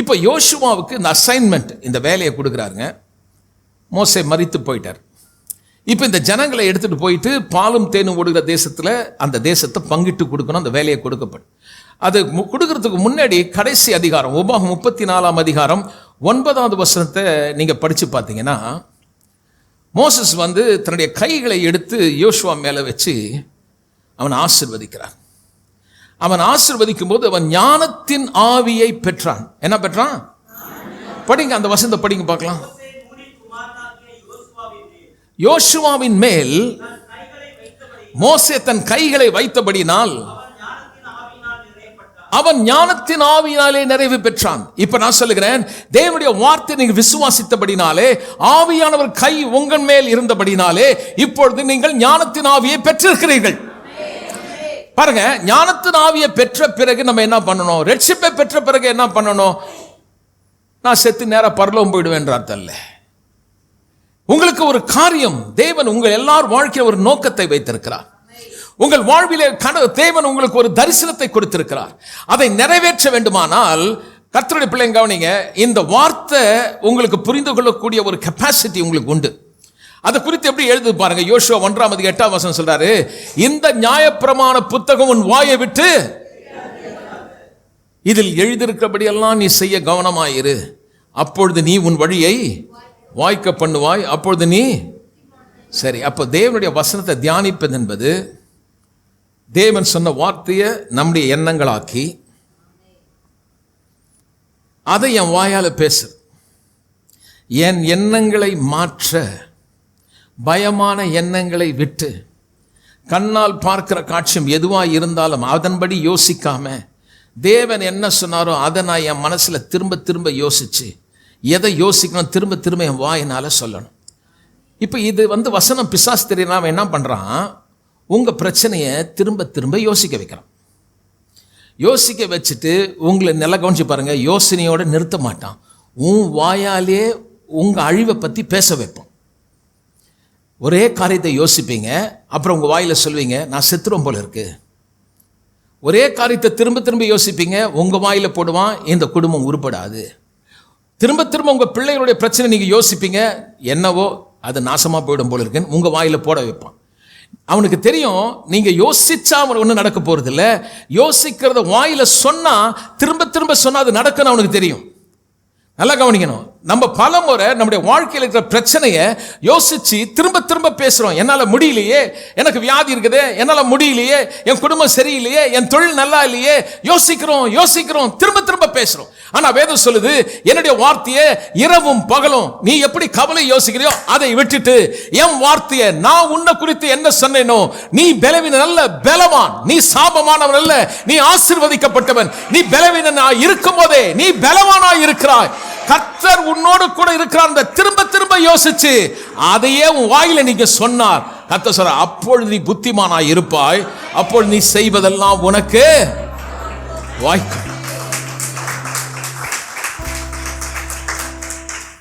இப்போ யோசுவாவுக்கு இந்த அசைன்மெண்ட் இந்த வேலையை கொடுக்குறாருங்க. மோசே மறித்து போயிட்டார். இப்போ இந்த ஜனங்களை எடுத்துகிட்டு போயிட்டு பாலும் தேனும் ஓடுகிற தேசத்தில் அந்த தேசத்தை பங்கிட்டு கொடுக்கணும் அந்த வேலையை கொடுக்கப்படும். அது கொடுக்கறதுக்கு முன்னாடி கடைசி அதிகாரம் உபாகம் முப்பத்தி நாலாம் அதிகாரம் ஒன்பதாவது வசனத்தை நீங்கள் படித்து பார்த்தீங்கன்னா மோசஸ் வந்து தன்னுடைய கைகளை எடுத்து யோசுவா மேலே வச்சு அவனை ஆசிர்வதிக்கிறான் அவன் ஆசிர்வதிக்கும் போது அவன் ஞானத்தின் ஆவியை பெற்றான். என்ன பெற்றான்? படிங்க அந்த வசந்த படிங்க பார்க்கலாம். யோசுவாவின் மேல் மோசே தன் கைகளை வைத்தபடினால் அவன் ஞானத்தின் ஆவியினாலே நிறைவு பெற்றான். இப்ப நான் சொல்லுகிறேன் தேவனுடைய வார்த்தை நீங்க விசுவாசித்தபடினாலே ஆவியானவர் கை உங்கள் மேல் இருந்தபடினாலே இப்பொழுது நீங்கள் ஞானத்தின் ஆவியை பெற்றிருக்கிறீர்கள். பாருங்க ஞானத்தின் ஆவியை பெற்ற பிறகு நம்ம என்ன பண்ணணும்? ரட்சிப்பை பெற்ற பிறகு என்ன பண்ணணும்? நான் செத்து நேரா பரலோகம் அர்த்தம் தல்ல உங்களுக்கு ஒரு காரியம் தேவன் உங்கள் எல்லார் வாழ்க்கையில் ஒரு நோக்கத்தை வைத்திருக்கிறார். உங்கள் வாழ்விலே கன தேவன் உங்களுக்கு ஒரு தரிசனத்தை கொடுத்திருக்கிறார். அதை நிறைவேற்ற வேண்டுமானால் கத்தருடைய பிள்ளைங்க கவனிங்க இந்த வார்த்தை உங்களுக்கு புரிந்து கொள்ளக்கூடிய ஒரு கெப்பாசிட்டி உங்களுக்கு உண்டு. அதை குறித்து எப்படி எழுது பாருங்க. யோசுவா ஒன்றாம் அதிக எட்டாம் வசனம் சொல்றாரு இந்த நியாயப்பிரமாண புத்தகம் உன் வாயை விட்டு இதில் எழுதியிருக்கிறபடியெல்லாம் நீ செய்ய கவனமாயிரு. அப்பொழுது நீ உன் வழியை வாய்க்க பண்ணுவாய். அப்பொழுது நீ சரி அப்போ தேவனுடைய வசனத்தை தியானிப்பது என்பது தேவன் சொன்ன வார்த்தையை நம்முடைய எண்ணங்களாக்கி அதை என் வாயால் பேசு. என் எண்ணங்களை மாற்ற பயமான எண்ணங்களை விட்டு கண்ணால் பார்க்கிற காட்சியம் எதுவாக இருந்தாலும் அதன்படி யோசிக்காம தேவன் என்ன சொன்னாரோ அதை நான் என் மனசில் திரும்ப திரும்ப யோசிச்சு எதை யோசிக்கணும் திரும்ப திரும்ப என் வாயினால் சொல்லணும். இப்போ இது வந்து வசனம் பிசாஸ் தெரியலாம் அவன் என்ன பண்ணுறான் உங்கள் பிரச்சனையை திரும்ப திரும்ப யோசிக்க வைக்கிறான் யோசிக்க வச்சுட்டு உங்களை நில கவனிச்சு பாருங்கள் யோசனையோடு நிறுத்த மாட்டான். உன் வாயாலே உங்கள் அழிவை பற்றி பேச வைப்போம். ஒரே காரியத்தை யோசிப்பீங்க அப்புறம் உங்கள் வாயில் சொல்லுவீங்க நான் செத்துரும் போல இருக்கு. ஒரே காரியத்தை திரும்ப திரும்ப யோசிப்பீங்க உங்கள் வாயில் போடுவான் இந்த குடும்பம் உருப்படாது. திரும்ப திரும்ப உங்கள் பிள்ளைகளுடைய பிரச்சனை நீங்கள் யோசிப்பீங்க என்னவோ அது நாசமாக போயிடும் போல இருக்குன்னு உங்கள் வாயில் போட வைப்பான். அவனுக்கு தெரியும் நீங்கள் யோசிச்சா அவன் ஒன்றும் நடக்க போகிறது இல்லை யோசிக்கிறத வாயில் சொன்னால் திரும்ப திரும்ப சொன்னால் அது நடக்குன்னு அவனுக்கு தெரியும். நல்லா கவனிக்கணும். நம்ம பல முறை நம்முடைய வாழ்க்கையில் இருக்கிற பிரச்சனையை யோசிச்சு திரும்ப திரும்ப பேசுகிறோம் என்னால் முடியலையே எனக்கு வியாதி இருக்குது என்னால் முடியலையே என் குடும்பம் சரியில்லையே என் தொழில் நல்லா இல்லையே யோசிக்கிறோம் யோசிக்கிறோம் திரும்ப திரும்ப பேசுகிறோம் ஆனால் வேதம் சொல்லுது என்னுடைய வார்த்தையை இரவும் பகலும் நீ எப்படி கவலை யோசிக்கிறியோ அதை விட்டுட்டு என் வார்த்தையை நான் உன்னை குறித்து என்ன சொன்னேனோ நீ பலவீன நல்ல பலவான் நீ சாபமானவன் அல்ல நீ ஆசிர்வதிக்கப்பட்டவன் நீ பலவீனனா இருக்கும் போதே நீ பலவானா இருக்கிறாய். கர்த்தர் உன்னோடு கூட இருக்கிறார் அந்த திரும்ப திரும்ப யோசிச்சு அதையே உன் வாயில நீங்க சொன்னார். கர்த்தர் சொல்ற அப்பொழுது நீ புத்திமானா இருப்பாய். அப்பொழுது நீ செய்வதெல்லாம் உனக்கு வாய்க்கும்.